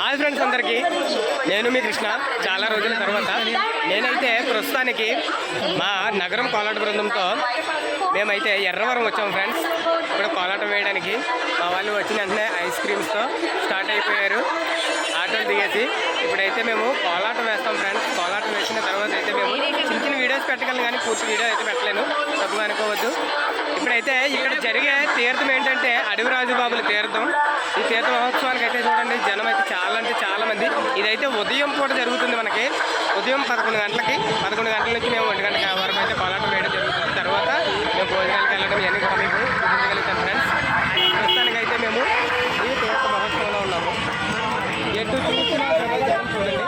Hi friends అందరికీ. నేను మీ కృష్ణ. చాలా రోజుల తర్వాత నేనైతే ప్రస్తుతానికి మా నగరం కోలాట బృందంతో మేమైతే ఎర్రవరం వచ్చాము ఫ్రెండ్స్. ఇప్పుడు కోలాటం వేయడానికి మా వాళ్ళు వచ్చిన వెంటనే ఐస్ క్రీమ్స్తో స్టార్ట్ అయిపోయారు. ఆటోలు దిగేసి ఇప్పుడైతే మేము కోలాటం వేస్తాం ఫ్రెండ్స్. కోలాటం వేసిన తర్వాత అయితే మేము చిన్న చిన్న వీడియోస్ పెట్టగలను కానీ పూర్తి వీడియో అయితే పెట్టలేను. తప్పుగా అనుకోవద్దు. ఇప్పుడైతే ఇక్కడ జరిగే తీర్థం ఏంటంటే అడవి రాజుబాబుల తీర్థం. ఈ తీర్థ మహోత్సవానికి అయితే చూడండి జనం అయితే ఇదైతే ఉదయం పూట జరుగుతుంది మనకి. ఉదయం పదకొండు గంటలకి పదకొండు గంటల నుంచి మేము ఒంటి గంట వరకు అయితే కోలాటం వేయడం జరుగుతుంది. తర్వాత మేము భోజనాలకు వెళ్ళడం ఇవన్నీ కూడా మీకు చూపించగలుగుతాం ఫ్రెండ్స్. ప్రస్తుతానికి అయితే మేము ఈ తీర్థ మహోత్సవంలో ఉన్నాము. ఎటు చూసినా చూడండి.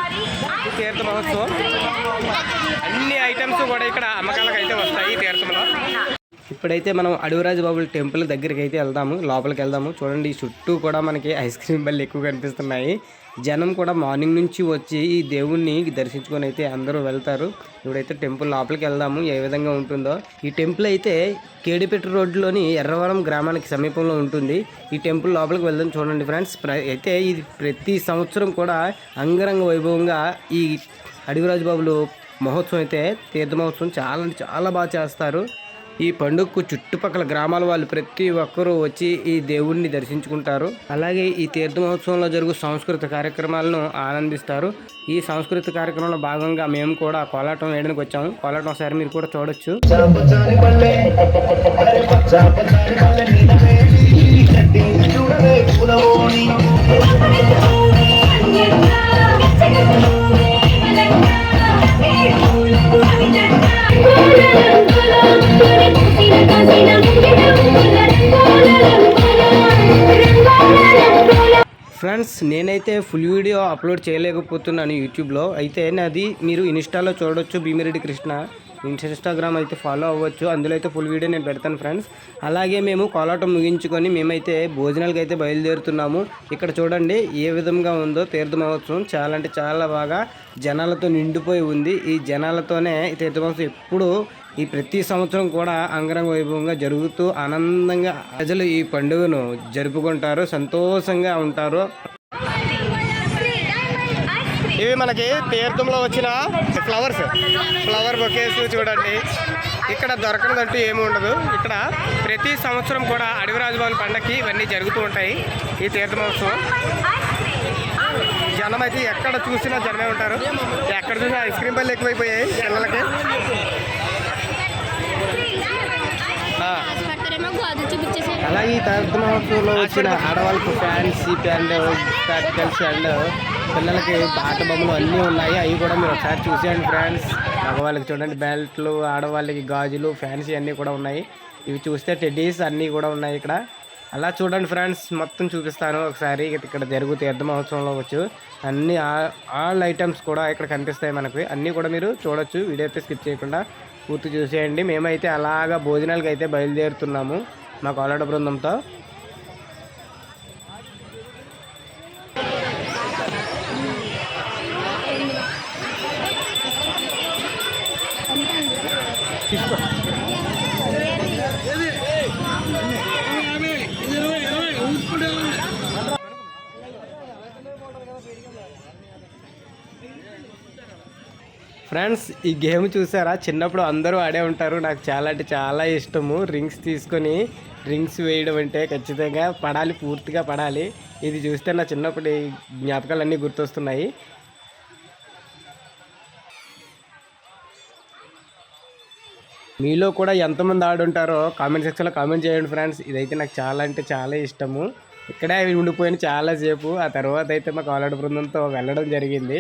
ఈ తీర్థ మహోత్సవం. అన్ని ఐటమ్స్ కూడా ఇక్కడ అమ్మకాలకు అయితే వస్తాయి తీర్థంలో. ఇప్పుడైతే మనం అడవిరాజు బాబుల టెంపుల్ దగ్గరికి అయితే వెళ్దాము లోపలికి వెళ్దాము. చూడండి చుట్టూ కూడా మనకి ఐస్ క్రీమ్ బళ్ళు ఎక్కువ కనిపిస్తున్నాయి. జనం కూడా మార్నింగ్ నుంచి వచ్చి ఈ దేవుణ్ణి దర్శించుకొని అయితే అందరూ వెళ్తారు. ఇప్పుడైతే టెంపుల్ లోపలికి వెళ్దాము ఏ విధంగా ఉంటుందో. ఈ టెంపుల్ అయితే కేడిపెట్టు రోడ్డులోని ఎర్రవరం గ్రామానికి సమీపంలో ఉంటుంది. ఈ టెంపుల్ లోపలికి వెళ్దాం చూడండి ఫ్రెండ్స్. ప్ర- అయితే ఇది ప్రతి సంవత్సరం కూడా అంగరంగ వైభవంగా ఈ అడవిరాజు బాబులు మహోత్సవం అయితే తీర్థ మహోత్సవం చాలా అంటే చాలా బాగా చేస్తారు. ఈ పండుగకు చుట్టుపక్కల గ్రామాల వాళ్ళు ప్రతి ఒక్కరూ వచ్చి ఈ దేవుణ్ణి దర్శించుకుంటారు. అలాగే ఈ తీర్థ మహోత్సవంలో జరుగు సాంస్కృతిక కార్యక్రమాలను ఆనందిస్తారు. ఈ సాంస్కృతిక కార్యక్రమంలో భాగంగా మేము కూడా కోలాటం వేయడానికి వచ్చాము. కోలాటం ఒకసారి మీరు కూడా చూడొచ్చు. చూడవే ఫ్రెండ్స్ నేనైతే ఫుల్ వీడియో అప్లోడ్ చేయలేకపోతున్నాను యూట్యూబ్లో. అయితే నాది మీరు ఇన్స్టాలో చూడొచ్చు భీమిరెడ్డి కృష్ణ. ఇన్స్టాగ్రామ్ అయితే ఫాలో అవ్వచ్చు అందులో అయితే ఫుల్ వీడియో నేను పెడతాను ఫ్రెండ్స్. అలాగే మేము కోలాటం ముగించుకొని మేమైతే భోజనాలకి అయితే బయలుదేరుతున్నాము. ఇక్కడ చూడండి ఏ విధంగా ఉందో తీర్థ మహోత్సవం. చాలా అంటే చాలా బాగా జనాలతో నిండిపోయి ఉంది. ఈ జనాలతోనే ఈ తీర్థ మహోత్సవం ఎప్పుడు ఈ ప్రతి సంవత్సరం కూడా అంగరంగ వైభవంగా జరుగుతూ ఆనందంగా ప్రజలు ఈ పండుగను జరుపుకుంటారు సంతోషంగా ఉంటారు. ఇవి మనకి తీర్థంలో వచ్చిన ఫ్లవర్స్. ఫ్లవర్ బొకేస్ చూడండి. ఇక్కడ దొరకనిదంటూ ఏమి ఉండదు. ఇక్కడ ప్రతి సంవత్సరం కూడా అడవిరాజభవన్ పండగకి ఇవన్నీ జరుగుతూ ఉంటాయి ఈ తీర్థ మహోత్సవం జనం అయితే ఎక్కడ చూసినా జనమే ఉంటారు. ఎక్కడ చూసినా ఐస్ క్రీమ్ పళ్ళు ఎక్కువైపోయాయి పిల్లలకి ఆ. పడతారేమో గాజులు చూపించేసారు అలాగే ఈ తీర్థ మహోత్సవంలో వచ్చిన ఆడవాళ్ళకు ఫ్యాన్సీ ప్యాంట్ ప్రాక్టికల్స్ అండ్ పిల్లలకి ఆట బొమ్మలు అన్నీ ఉన్నాయి. అవి కూడా మీరు ఒకసారి చూసేయండి ఫ్రెండ్స్. మగవాళ్ళకి చూడండి బెల్ట్లు ఆడవాళ్ళకి గాజులు ఫ్యాన్సీ అన్నీ కూడా ఉన్నాయి. ఇవి చూస్తే టెడ్డీస్ అన్నీ కూడా ఉన్నాయి ఇక్కడ. అలా చూడండి ఫ్రెండ్స్ మొత్తం చూపిస్తాను ఒకసారి. ఇక్కడ జరుగు తీర్థ మహోత్సవంలో వచ్చు. అన్ని ఆల్ ఐటమ్స్ కూడా ఇక్కడ కనిపిస్తాయి మనకి. అన్నీ కూడా మీరు చూడొచ్చు. వీడియో అయితే స్కిప్ చేయకుండా పూర్తి చూసేయండి. మేమైతే అలాగా భోజనాలకు అయితే బయలుదేరుతున్నాము. మా కోలాట బృందంతో ఫ్రెండ్స్ ఈ గేమ్ చూసారా? చిన్నప్పుడు అందరూ ఆడే ఉంటారు. నాకు చాలా అంటే చాలా ఇష్టము. రింగ్స్ తీసుకొని రింగ్స్ వేయడం అంటే ఖచ్చితంగా పడాలి పూర్తిగా పడాలి. ఇది చూస్తే నా చిన్నప్పుడు జ్ఞాపకాలన్నీ గుర్తొస్తున్నాయి. మీలో కూడా ఎంతమంది ఆడుంటారో కామెంట్ సెక్షన్లో కామెంట్ చేయండి ఫ్రెండ్స్. ఇదైతే నాకు చాలా అంటే చాలా ఇష్టము. ఇక్కడే ఉండిపోయిన చాలాసేపు. ఆ తర్వాత అయితే మా కాలడ బృందంతో వెళ్ళడం జరిగింది.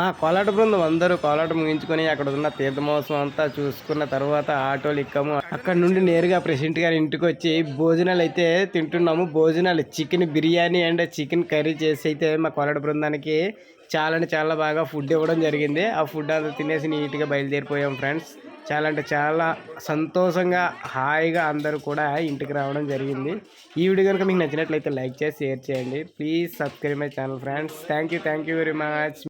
మా కోలాట బృందం అందరూ కోలాట ముగించుకొని అక్కడ ఉన్న తీర్థమహోత్సవం అంతా చూసుకున్న తర్వాత ఆటోలు ఎక్కాము. అక్కడ నుండి నేరుగా ప్రెసిడెంట్ గారి ఇంటికి వచ్చి భోజనాలు అయితే తింటున్నాము. భోజనాలు chicken biryani and chicken curry చేసి అయితే మా కోలాట బృందానికి చాలా అంటే చాలా బాగా ఫుడ్ ఇవ్వడం జరిగింది. ఆ ఫుడ్ అంతా తినేసి నీట్గా బయలుదేరిపోయాం ఫ్రెండ్స్. చాలా అంటే చాలా సంతోషంగా హాయిగా అందరూ కూడా ఇంటికి రావడం జరిగింది. ఈ వీడియో కనుక మీకు నచ్చినట్లయితే లైక్ చేసి షేర్ చేయండి. Please subscribe my channel friends. Thank you thank you very much.